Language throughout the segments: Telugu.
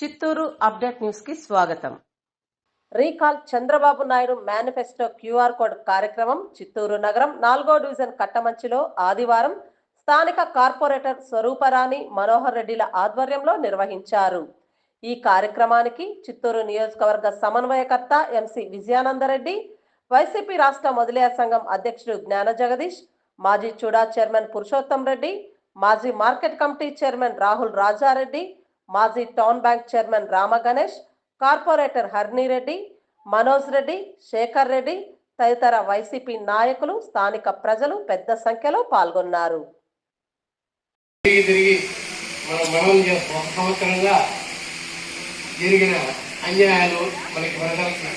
చిత్తూరు అప్డేట్ న్యూస్కి స్వాగతం. Recall Chandrababu Naidu manifesto QR code కార్యక్రమం చిత్తూరు నగరం నాలుగో డివిజన్ కట్టమంచిలో ఆదివారం స్థానిక కార్పొరేటర్ స్వరూపరాణి మనోహర్ రెడ్డిల ఆధ్వర్యంలో నిర్వహించారు. ఈ కార్యక్రమానికి చిత్తూరు నియోజకవర్గ సమన్వయకర్త ఎంసి విజయానందరెడ్డి వైసీపీ రాష్ట్ర మొదలయ్య సంఘం అధ్యక్షుడు జ్ఞాన జగదీష్ మాజీ చూడా చైర్మన్ పురుషోత్తం రెడ్డి మాజీ market committee chairman Rahul Rajareddy మాజీ town bank chairman Rama Ganesh corporator Harnireddy Manoj Reddy Shekar Reddy తదితర వైసీపీ నాయకులు స్థానిక ప్రజలు పెద్ద సంఖ్యలో పాల్గొన్నారు. జరిగిన అన్యాయాలు మనకి ప్రజలకు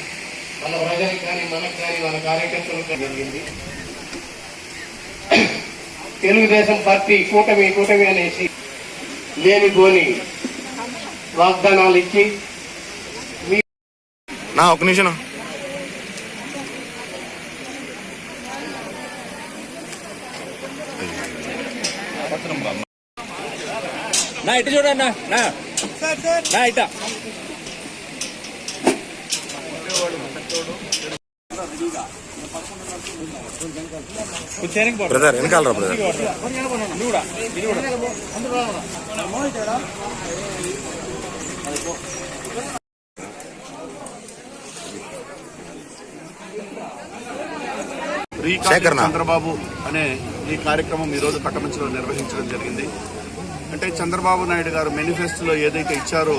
మన ప్రజలకు కానీ మనకు కానీ మన కార్యకర్తలకు జరిగింది. తెలుగుదేశం పార్టీ కూటమి కూటమి అనేసి లేనిపోని వాగ్దానాలు ఇచ్చి నా ఒక నిమిషం నా. ఇటు చూడండి నా నా. నా ఇట. బ్రదర్ వెనకాలరా బ్రదర్. రీకాల్. చంద్రబాబు అనే ఈ కార్యక్రమం ఈ రోజు కట్టమంచిలో నిర్వహించడం జరిగింది అంటే చంద్రబాబు నాయుడు గారు మేనిఫెస్టోలో ఏదైతే ఇచ్చారో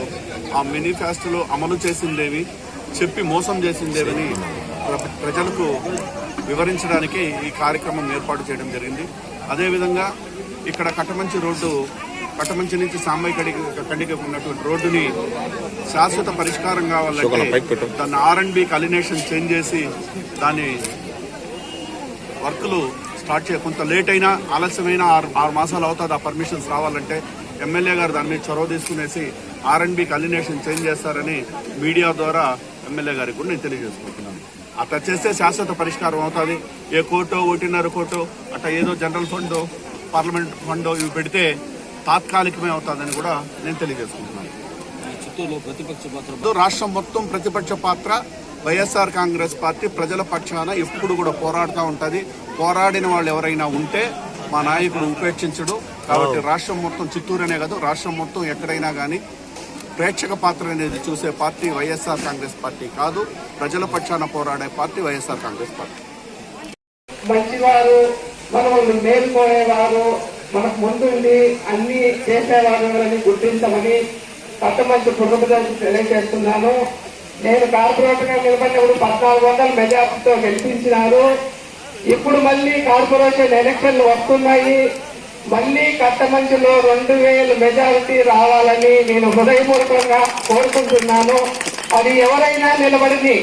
ఆ మేనిఫెస్టోలో అమలు చేసిందేవి చెప్పి మోసం చేసిందేవని ప్ర- ప్రజలకు వివరించడానికి ఈ కార్యక్రమం ఏర్పాటు చేయడం జరిగింది అదేవిధంగా ఇక్కడ కట్టమంచి రోడ్డు కట్టమంచి నుంచి సాంబయ్య కడికి కండికి ఉన్నటువంటి రోడ్డుని శాశ్వత పరిష్కారం కావాలంటే. దాన్ని ఆర్ అండ్ బి కలినేషన్ చేంజ్ చేసి దాన్ని వర్క్లు స్టార్ట్ చేయ కొంత లేట్ అయినా ఆలస్యమైన ఆరు ఆరు మాసాలు అవుతుంది ఆ పర్మిషన్స్ రావాలంటే ఎమ్మెల్యే గారు దాని మీద చొరవ తీసుకునేసి ఆర్ అండ్ బి కలినేషన్ చేంజ్ చేస్తారని మీడియా ద్వారా ఎమ్మెల్యే గారికి కూడా నేను తెలియజేసుకుంటున్నాను అట్లా చేస్తే శాశ్వత పరిష్కారం అవుతుంది ఏ కోర్టు ఒకటిన్నర కోర్టు అట్లా ఏదో జనరల్ ఫండ్ పార్లమెంట్ ఫండ్ ఇవి పెడితే తాత్కాలికమే అవుతుందని కూడా నేను తెలియజేసుకుంటున్నాను. చిత్తూరులో ప్రతిపక్ష పాత్ర రాష్ట్రం మొత్తం ప్రతిపక్ష పాత్ర వైఎస్ఆర్ కాంగ్రెస్ పార్టీ ప్రజల పక్షాన ఎప్పుడు కూడా పోరాడుతూ ఉంటది. పోరాడిన వాళ్ళు ఎవరైనా ఉంటే మా నాయకుడు ఉపేక్షించడు. కాబట్టి రాష్ట్రం మొత్తం చిత్తూరనే కాదు రాష్ట్రం మొత్తం ఎక్కడైనా కానీ ప్రేక్షక పాత్ర అనేది చూసే పార్టీ వైఎస్ఆర్ కాంగ్రెస్ పార్టీ కాదు. ప్రజల పక్షాన పోరాడే పార్టీ వైఎస్ఆర్ కాంగ్రెస్ పార్టీ. మంచివారు మనల్ని మేలుకోనేవారు మనకు ముందుండి అన్ని చేసేవారు అని గుర్తించమని పట్టమంత్రి పునరుద్ధరణ తెలియజేస్తున్నాను. నేను కార్పొరేటర్గా నిలబడినప్పుడు పద్నాలుగు వందల మెజార్టీతో గెలిపించినారు ఇప్పుడు మళ్ళీ కార్పొరేషన్ ఎలక్షన్లు వస్తున్నాయి. మళ్ళీ కట్టమంచిలో రెండు వేలు మెజారిటీ రావాలని నేను హృదయపూర్వకంగా కోరుకుంటున్నాను. అది ఎవరైనా నిలబడింది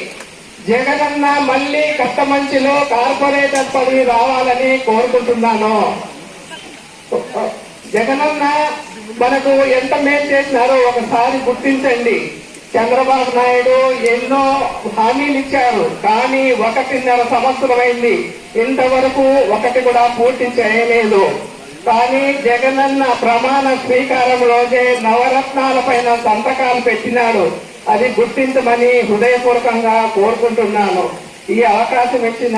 జగనన్న మళ్ళీ కట్టమంచిలో కార్పొరేటర్ పదవి రావాలని కోరుకుంటున్నాను. జగనన్న మనకు ఎంత మేలు చేసినారో ఒకసారి గుర్తించండి. చంద్రబాబు నాయుడు ఎన్నో హామీలు ఇచ్చారు. కానీ ఒకటిన్నర సంవత్సరమైంది ఇంతవరకు ఒకటి కూడా పూర్తి చేయలేదు. కానీ జగనన్న ప్రమాణ స్వీకారం రోజే నవరత్నాల పైన సంతకాలు పెట్టినాడు. అది గుర్తించమని హృదయపూర్వకంగా కోరుకుంటున్నాను. ఈ అవకాశం ఇచ్చిన